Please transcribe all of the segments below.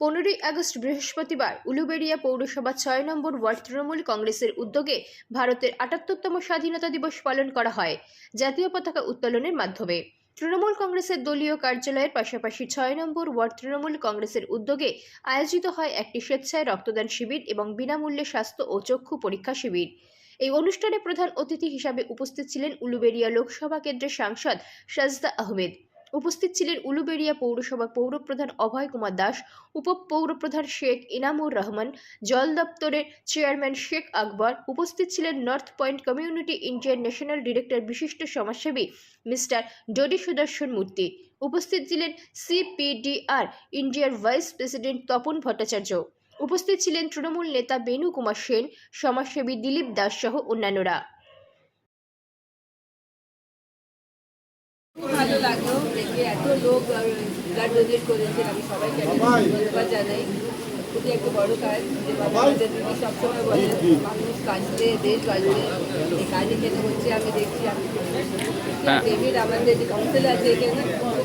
পনেরোই আগস্ট বৃহস্পতিবার উলুবেড়িয়া পৌরসভা ছয় নম্বর ওয়ার্ড তৃণমূল কংগ্রেসের উদ্যোগে ভারতের আটাত্তরতম স্বাধীনতা দিবস পালন করা হয় জাতীয় পতাকা উত্তোলনের মাধ্যমে। তৃণমূল কংগ্রেসের দলীয় কার্যালয়ের পাশাপাশি ছয় নম্বর ওয়ার্ড তৃণমূল কংগ্রেসের উদ্যোগে আয়োজিত হয় একটি স্বেচ্ছায় রক্তদান শিবির এবং বিনামূল্যে স্বাস্থ্য ও চক্ষু পরীক্ষা শিবির। এই অনুষ্ঠানে প্রধান অতিথি হিসাবে উপস্থিত ছিলেন উলুবেড়িয়া লোকসভা কেন্দ্রের সাংসদ সাজদা আহমেদ। উপস্থিত ছিলেন উলুবেড়িয়া পৌরসভা পৌরপ্রধান অভয় কুমার দাস, উপপৌরপ্রধান শেখ ইনামুর রহমান, জল দপ্তরের চেয়ারম্যান শেখ আকবর, উপস্থিত ছিলেন নর্থ পয়েন্ট কমিউনিটি ইন্ডিয়ার ন্যাশনাল ডিরেক্টর বিশিষ্ট সমাজসেবী মিস্টার ডোডি সুদর্শন মূর্তি, উপস্থিত ছিলেন সিপিডিআর ইন্ডিয়ার ভাইস প্রেসিডেন্ট তপন ভট্টাচার্য, উপস্থিত ছিলেন তৃণমূল নেতা বেনু কুমার সেন, সমাজসেবী দিলীপ দাস সহ অন্যান্যরা। লাগল এত লোক ব্লাড ডোনেট করেছে আমি সবাইকে ধন্যবাদ জানাই। খুবই একটা বড় কাজ আমাদের দিদি সবসময় বলে মানুষ বাঁচলে দেশ বাঁচবে এই কাজ এখানে হচ্ছে আমি দেখছি আমি। হ্যাঁ। ডেভিড আমাদের যে কাউন্সিল আছে এখানে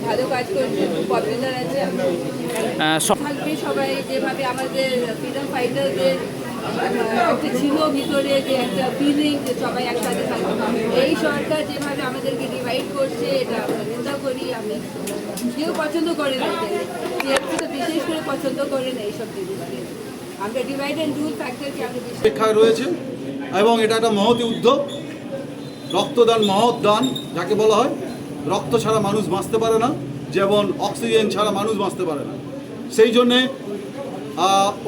ভালো কাজ করছে পপুলার আছে। থাকবে সবাই যেভাবে আমাদের ফ্রিডম ফাইটারদের ছিল ভিতরে যে একটা ফিলিং যে সবাই একসাথে থাকবে এই সরকার যেভাবে আমাদেরকে ডিভাইড করছে, এটা আমরা নিন্দা করি আমি। কেউ পছন্দ করে না তো বিশেষ করে পছন্দ করে না এইসব জিনিসকে। আমরা ডিভাইড অ্যান্ড রুল ফ্যাক্টরকে আমরা অপেক্ষায় রয়েছে এবং এটা একটা মহতি উদ্যোগ রক্তদান, মহৎ দান, যাকে বলা হয়। রক্ত ছাড়া মানুষ বাঁচতে পারে না, যেমন অক্সিজেন ছাড়া মানুষ বাঁচতে পারে না। সেই জন্যে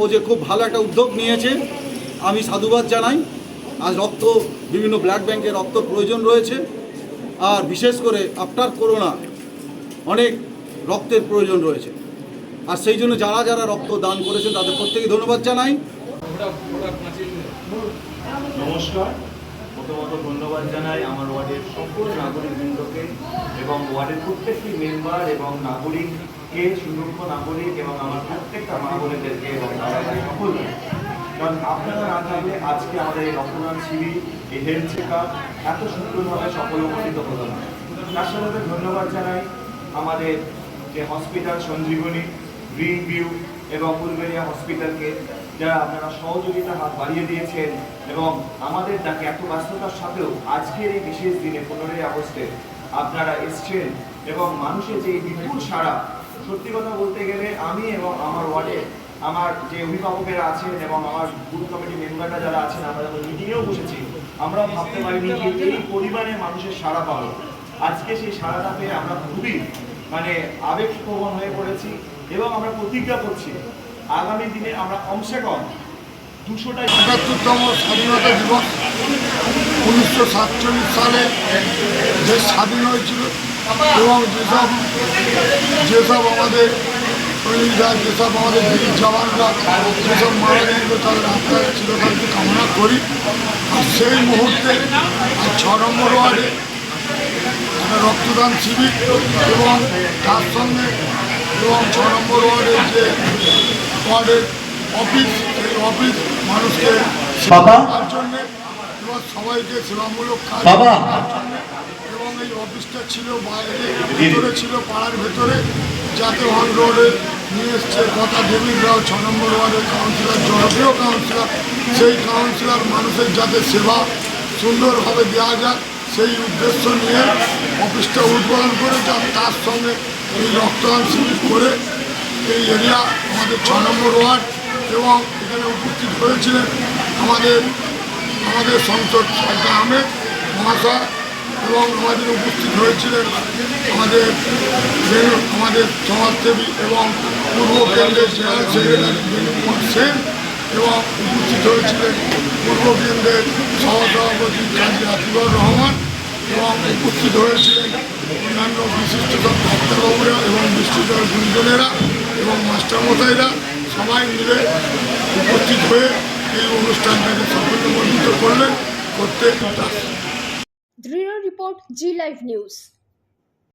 ও যে খুব ভালো একটা উদ্যোগ নিয়েছে, আমি সাধুবাদ জানাই। আজ রক্ত, বিভিন্ন ব্লাড ব্যাংকে রক্ত প্রয়োজন রয়েছে। আর বিশেষ করে আফটার করোনা, অনেক রক্তের প্রয়োজন রয়েছে। আর সেই জন্য যারা যারা রক্ত দান করেছেন, তাদের প্রত্যেকে ধন্যবাদ জানাই। নমস্কার। প্রথমত ধন্যবাদ জানাই আমার ওয়ার্ডের সকল নাগরিকবৃন্দকে এবং ওয়ার্ডের প্রত্যেকটি মেম্বার এবং নাগরিককে সুদক্ষ নাগরিক এবং আমার প্রত্যেকটা মা বোনেদেরকে এবং তারা সকলকে। কারণ আপনারা না থাকলে আজকে আমাদের এই রক্তদান শিবির, এই হেলথ চেক এত সুন্দরভাবে হতো না। তার সাথে ধন্যবাদ জানাই আমাদের যে হসপিটাল সঞ্জীবনী গ্রিন ভিউ এবং হসপিটালকে যারা আপনারা সহযোগিতার হাত বাড়িয়ে দিয়েছেন এবং আমাদের ডাকে এত ব্যস্ততার সাথেও আজকের এই বিশেষ দিনে পনেরোই আগস্টে আপনারা এসছেন এবং মানুষের যে বিপুল সাড়া সত্যি কথা বলতে গেলে আমি এবং আমার ওয়ার্ডে আমার যে অভিভাবকেরা আছেন এবং আমার বুথ কমিটি মেম্বাররা যারা আছেন, আমরা যখন মিটিংয়েও বসেছি আমরাও ভাবতে পারিনি যে এই পরিমাণে মানুষের সাড়া পাবো আজকে সেই সাড়াটা পেয়ে আমরা খুবই মানে আবেগপ্রবণ হয়ে পড়েছি এবং আমরা প্রতিজ্ঞা করছি, আগামী দিনে আমরা কমসে কম দুশোটা একাত্তরতম স্বাধীনতা দিবস উনিশশো সাতচল্লিশ সালে দেশ স্বাধীন হয়েছিল। এবং যেসব যেসব আমাদের সৈনিকরা যেসব আমাদের বীর জওয়ানরা যেসব মারা গেছিল তাদের আত্মার চিরকালকে কামনা করি আর সেই মুহূর্তে ছ নম্বর ওয়ার্ডে একটা রক্তদান শিবির এবং তার সঙ্গে এবং ছ নম্বর ওয়ার্ডের যে ওয়ার্ডের অফিস সেই অফিস মানুষকে। সেবার জন্যে এবং সবাইকে সেবামূলক কাজ জন্যে এই অফিসটা ছিল বাইরে ভেতরে ছিল পাড়ার ভেতরে। যাতে ওয়ান রোডে নিয়ে এসছে কথা ডেভিড রাও ছ নম্বর ওয়ার্ডের কাউন্সিলর জনপ্রিয় কাউন্সিলর সেই কাউন্সিলর মানুষের যাতে সেবা সুন্দরভাবে দেওয়া যায় সেই উদ্দেশ্য নিয়ে অফিসটা উদ্বোধন করে তার সঙ্গে এই রক্তদান শিবির করে এই এরিয়া আমাদের ছ নম্বর ওয়ার্ড এবং এখানে উপস্থিত হয়েছিলেন আমাদের আমাদের সংসদ সরকার আহমেদ মহাশয় এবং আমাদের উপস্থিত হয়েছিলেন আমাদের আমাদের সমাজসেবী এবং পূর্ব কেন্দ্রের জেনারেল সেক্রেটারি সেন এবং উপস্থিত হয়েছিলেন পূর্ব কেন্দ্রের সহসভাপতি কাজী আতিবর রহমান এবং উপস্থিত হয়েছিলেন অন্যান্য বিশিষ্ট সব ডাক্তারবাবুরা এবং বিশিষ্ট গুঞ্জনেরা এবং মাস্টারমশাইরা সবাই মিলে উপস্থিত হয়ে এই অনুষ্ঠানটাকে সাফল্যমণ্ডিত করলেন। প্রত্যেক report G Live News.